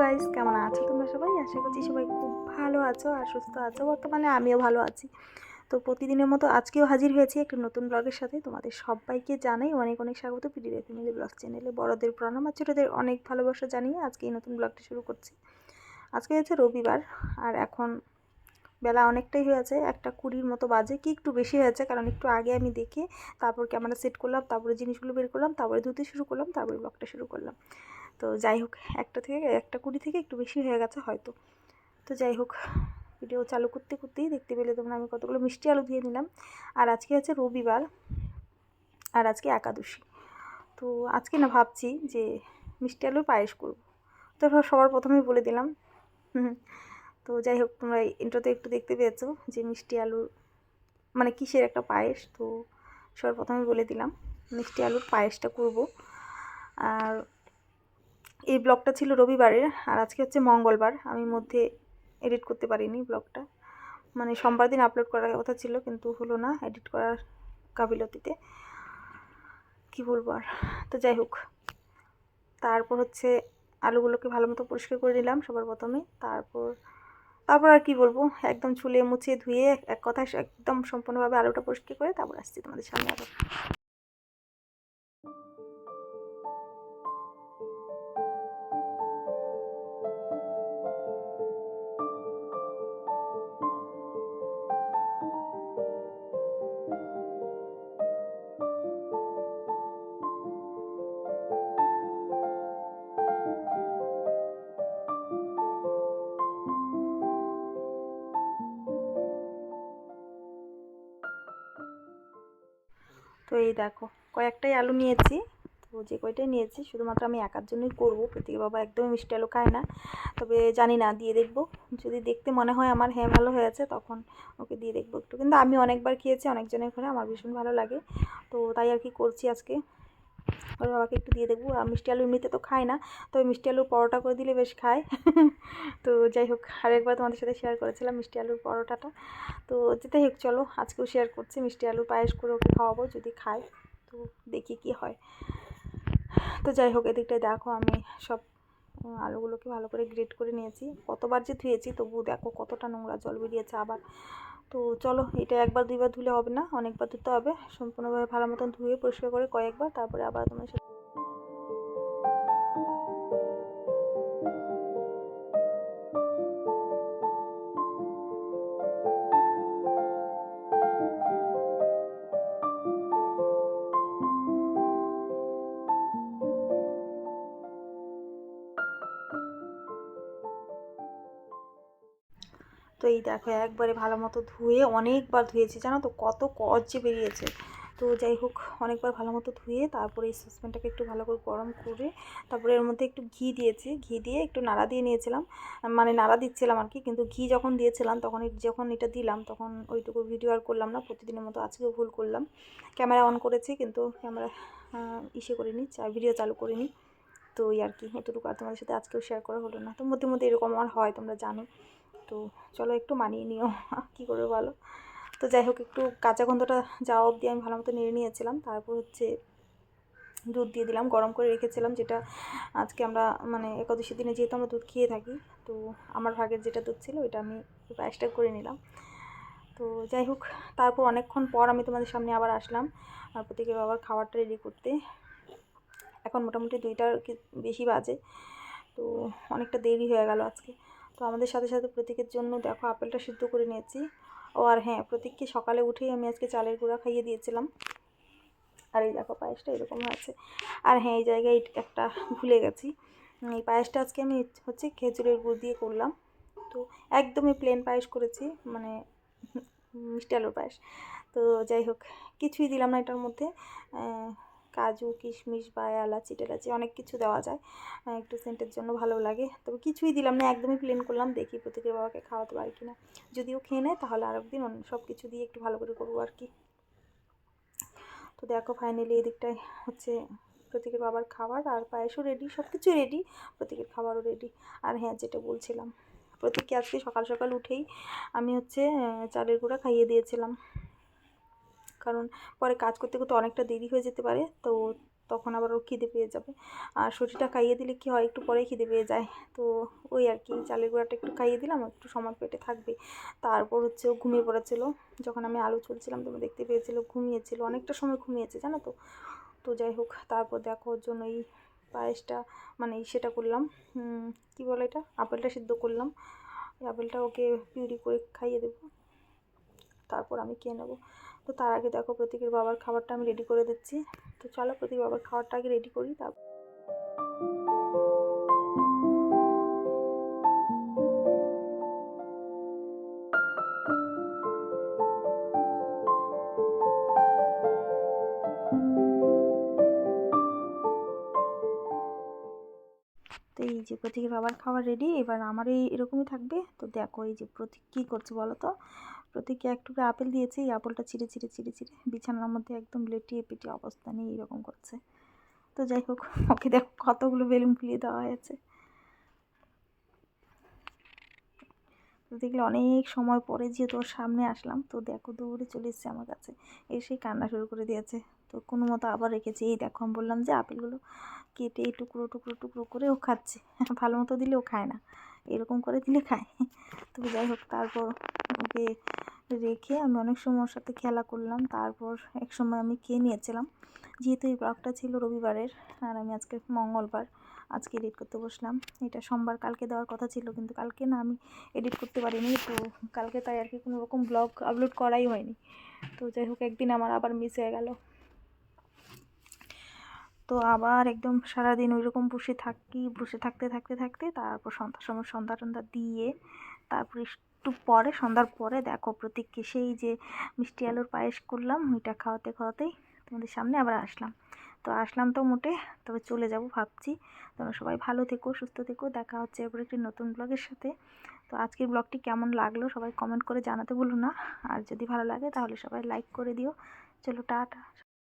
Guys, কেমন আছো তোমরা সবাই? আশা করছি সবাই খুব ভালো আছো আর সুস্থ আছো। বর্তমানে আমিও ভালো আছি। তো প্রতিদিনের মতো আজকেও হাজির হয়েছি একটা নতুন ব্লগের সাথে। তোমাদের সবাইকে জানাই অনেক অনেক স্বাগত পিডিরে ফ্যামিলি ব্লগ চ্যানেলে। বড়দের প্রণাম আর ছোটোদের অনেক ভালোবাসা জানিয়ে আজকে এই নতুন ব্লগটা শুরু করছি। আজকে হচ্ছে রবিবার আর এখন বেলা অনেকটাই হয়েছে, একটা কুড়ির মতো বাজে। কি একটু বেশি হয়েছে, কারণ একটু আগে আমি দেখে তারপর ক্যামেরা সেট করলাম, তারপরে জিনিসগুলো বের করলাম, তারপরে ধুতে শুরু করলাম, তারপরে ব্লগটা শুরু করলাম। তো যাই হোক, একটা থেকে, একটা কুড়ি থেকে একটু বেশি হয়ে গেছে হয়তো। তো যাই হোক ভিডিও চালু করতে করতেই দেখতে পেলে তোমরা আমি কতগুলো মিষ্টি আলু দিয়ে নিলাম। আর আজকে আছে রবিবার, আর আজকে একাদশী। তো আজকে না ভাবছি যে মিষ্টি আলুর পায়েস করব। তো সবার প্রথমেই বলে দিলাম। তো যাই হোক, তোমরা ইন্ট্রোতে একটু দেখতে পেয়েছ যে মিষ্টি আলুর মানে কিসের একটা পায়েস? তো সবার প্রথমে বলে দিলাম, মিষ্টি আলুর পায়েসটা করব। আর এই ব্লগটা ছিল রবিবারের, আর আজকে হচ্ছে মঙ্গলবার। আমি মধ্যে এডিট করতে পারিনি ব্লগটা। মানে সোমবার দিন আপলোড করার কথা ছিল, কিন্তু হলো না এডিট করার কাবিলতিতে। কি বলব আর? তো যাই হোক। তারপর হচ্ছে আলুগুলোকে ভালো মতো পরিষ্কার করে নিলাম সবার প্রথমে। তারপর তারপর আর কি বলব? একদম চুলে মুছে ধুয়ে এক কথায় একদম সম্পূর্ণভাবে আলুটা পরিষ্কার করে তারপর আসছি তোমাদের সামনে আবার। দেখো, কয়েকটাই আলু নিয়েছি। তো যে কয়টাই নিয়েছি, শুধুমাত্র আমি একার জন্যই করব। প্রতীক বাবা একদমই মিষ্টি আলু খায় না। তবে জানি না, দিয়ে দেখব। যদি দেখতে মনে হয় আমার হ্যাঁ ভালো হয়েছে, তখন ওকে দিয়ে দেখব একটু। কিন্তু আমি অনেকবার খেয়েছি, অনেকজনের ঘরে। আমার ভীষণ ভালো লাগে। তো তাই আর কি করছি আজকে। ওর বাবাকে একটু দিয়ে দেখব। আর মিষ্টি আলু এমনিতে তো খায় না তবে মিষ্টি আলুর পরোটা করে দিলে বেশ খায়। তো যাই হোক, আরেকবার তোমাদের সাথে শেয়ার করেছিলাম মিষ্টি আলুর পরোটাটা। তো যেতে হোক, চলো আজকেও শেয়ার করছি। মিষ্টি আলু পায়েস করে ওকে খাওয়াবো যদি খায়, তো দেখি কি হয়। তো যাই হোক, এদিকটায় দেখো আমি সব আলুগুলোকে ভালো করে গ্রেট করে নিয়েছি। কতবার যে ধুয়েছি তবু দেখো কতটা নোংরা জল বেরিয়েছে। আবার তো চলো, এটা একবার দুইবার ধুলে হবে না, অনেকবার ধুতে হবে। সম্পূর্ণভাবে ভালো মতন ধুয়ে পরিষ্কার করে কয়েকবার, তারপরে আবার তোমার তো এই দেখো, একবারে ভালো মতো ধুয়ে অনেকবার ধুয়েছি, জানো তো? কত কচ বেরিয়েছে। তো যাই হোক, অনেকবার ভালো মতো ধুয়ে তারপরে এই সসপ্যানটাকে একটু ভালো করে গরম করে তারপরে এর মধ্যে একটু ঘি দিয়েছি। ঘি দিয়ে একটু নাড়া দিয়ে নিয়েছিলাম মানে নাড়া দিচ্ছিলাম আর কি, কিন্তু ঘি যখন দিয়েছিলাম, তখন যখন এটা দিলাম, তখন ওইটুকু ভিডিও আর করলাম না, প্রতিদিনের মতো আজকেও ভুল করলাম। ক্যামেরা অন করেছি, কিন্তু ক্যামেরা ইসে করিনি ভিডিও চালু করিনি। তো ওই আর কি, এতটুকু আর তোমাদের সাথে আজকেও শেয়ার করা হলো না। তো মধ্যে মধ্যে এরকম আমার হয়, তোমরা জানো। তো চলো একটু মানিয়ে নিও। কী করবে বলো? তো যাই হোক, একটু কাঁচা গন্ধটা যাওয়া অবধি আমি ভালো মতো নেড়ে নিয়েছিলাম। তারপর হচ্ছে দুধ দিয়ে দিলাম, গরম করে রেখেছিলাম, যেটা আজকে আমরা মানে একাদশী দিনে যেহেতু আমরা দুধ খেয়ে থাকি, তো আমার ভাগের যেটা দুধ ছিল, ওইটা আমি পায়েসটা করে নিলাম। তো যাই হোক, তারপর অনেকক্ষণ পর আমি তোমাদের সামনে আবার আসলাম, আর প্রত্যেকের বাবার খাবারটা রেডি করতে। এখন মোটামুটি দুইটার বেশি বাজে, তো অনেকটা দেরি হয়ে গেল আজকে। তো আমাদের সাথে সাথে প্রতীকের জন্য দেখো আপেলটা সিদ্ধ করে নিয়েছি। ও আর হ্যাঁ প্রতীককে সকালে উঠেই আমি আজকে চালের গুঁড়া খাইয়ে দিয়েছিলাম। আর এই দেখো পায়েসটা এরকম হয়েছে। আর হ্যাঁ এই জায়গায় একটা ভুলে গেছি। এই পায়েসটা আজকে আমি হচ্ছে খেজুরের গুড় দিয়ে করলাম। তো একদমই প্লেন পায়েস করেছি মানে মিষ্টি আলুর পায়েস। তো যাই হোক, কিছুই দিলাম না এটার মধ্যে। কাজু, কিশমিশ বা এলাচি টেলাচি অনেক কিছু দেওয়া যায়। একটু সেন্টের জন্য ভালো লাগে। তবে কিছুই দিলাম না, একদমই প্লেন করলাম। দেখি প্রত্যেকের বাবাকে খাওয়াতে পারি কিনা। যদিও খেয়ে নেয়, তাহলে আর একদিন সব কিছু দিয়ে একটু ভালো করে করব আর কি। তো দেখো ফাইনালি এদিকটায় হচ্ছে প্রতীকের বাবার খাবার আর পায়েসও রেডি সব কিছু রেডি প্রতীকের খাবারও রেডি আর হ্যাঁ যেটা বলছিলাম প্রতীককে আজকে সকাল সকাল উঠেই আমি হচ্ছে চালের গুঁড়া খাইয়ে দিয়েছিলাম। কারণ পরে কাজ করতে করতে অনেকটা দেরি হয়ে যেতে পারে, তো তখন আবার ও খিদে পেয়ে যাবে। আর সটিটা খাইয়ে দিলে কি হয়, একটু পরে খিদে পেয়ে যায়। তো ওই আর কি, চালের গুঁড়াটা একটু খাইয়ে দিলাম, একটু সময় পেটে থাকবে। তারপর হচ্ছে ও ঘুমিয়ে পড়েছিল। যখন আমি আলু চলছিলাম তুমি দেখতে পেয়েছিল, ঘুমিয়েছিল, অনেকটা সময় ঘুমিয়েছে, জানো তো? তো যাই হোক, তারপর দেখো ওর জন্য এই পায়েসটা মানে সেটা করলাম কি বলে এটা? আপেলটা সিদ্ধ করলাম। আপেলটা ওকে পিউরি করে খাইয়ে দেবো। তারপর আমি খেয়ে নেব। তো তার আগে দেখো প্রতীকের বাবার খাবারটা আমি রেডি করে দিচ্ছি। তো চলো প্রতীক বাবার খাবারটা আগে রেডি করি তারপর তো এই যে প্রতীকের বাবার খাবার রেডি এবার আমারই এরকমই থাকবে। তো দেখো এই যে প্রতীক কী করছে বলো তো? প্রতীককে এক টুকরো আপেল দিয়েছে, এই আপেলটা চিড়ে চিড়ে চিড়ে চিড়ে বিছানার মধ্যে একদম লেটিয়ে পেটিয়ে অবস্থা নেই এইরকম করছে। তো যাই হোক, ওকে দেখো কতগুলো বেলুন ফুলিয়ে দেওয়া হয়েছে। তো দেখলে অনেক সময় পরে যেহেতু তোর সামনে আসলাম, তো দেখো দৌড়ে চলে এসেছে আমার কাছে। এসেই কান্না শুরু করে দিয়েছে। তো কোনো মতো আবার রেখেছি। এই দেখো, আমি বললাম যে, আপেলগুলো কেটে টুকরো টুকরো টুকরো করে ও খাচ্ছে। ভালো মতো দিলে ও খায় না। এরকম করে দিলে খায়। তো যাই হোক, তারপর ওকে রেখে আমি অনেক সময় ওর সাথে খেলা করলাম। তারপর এক সময় আমি খেয়ে নিয়েছিলাম। যেহেতু এই ব্লগটা ছিল রবিবারের, আর আমি আজকে মঙ্গলবার, আজকে এডিট করতে বসলাম। এটা সোমবার, কালকে দেওয়ার কথা ছিল, কিন্তু কালকে না আমি এডিট করতে পারিনি। তো কালকে তাই আর কি কোনো রকম ব্লগ আপলোড করাই হয়নি। তো যাই হোক, একদিন আমার আবার মিস হয়ে গেল। তো আবার একদম সারাদিন ওই রকম বসে থাকি, বসে থাকতে থাকতে থাকতে তারপর সন্ধ্যার সময় সন্ধ্যা টন্ধা দিয়ে তারপর একটু পরে, সন্ধ্যার পরে দেখো প্রতীককে সেই যে মিষ্টি আলুর পায়েস করলাম, ওইটা খাওয়াতে, খাওয়াতেই তোমাদের সামনে আবার আসলাম। তো আসলাম তো মোটে, তবে চলে যাব ভাবছি। তোমরা সবাই ভালো থেকো, সুস্থ থেকো, দেখা হচ্ছে এরপর একটি নতুন ব্লগের সাথে। তো আজকের ব্লগটি কেমন লাগল সবাই কমেন্ট করে জানাতে ভুলো না। আর যদি ভালো লাগে তাহলে সবাই লাইক করে দিও। চলো টাটা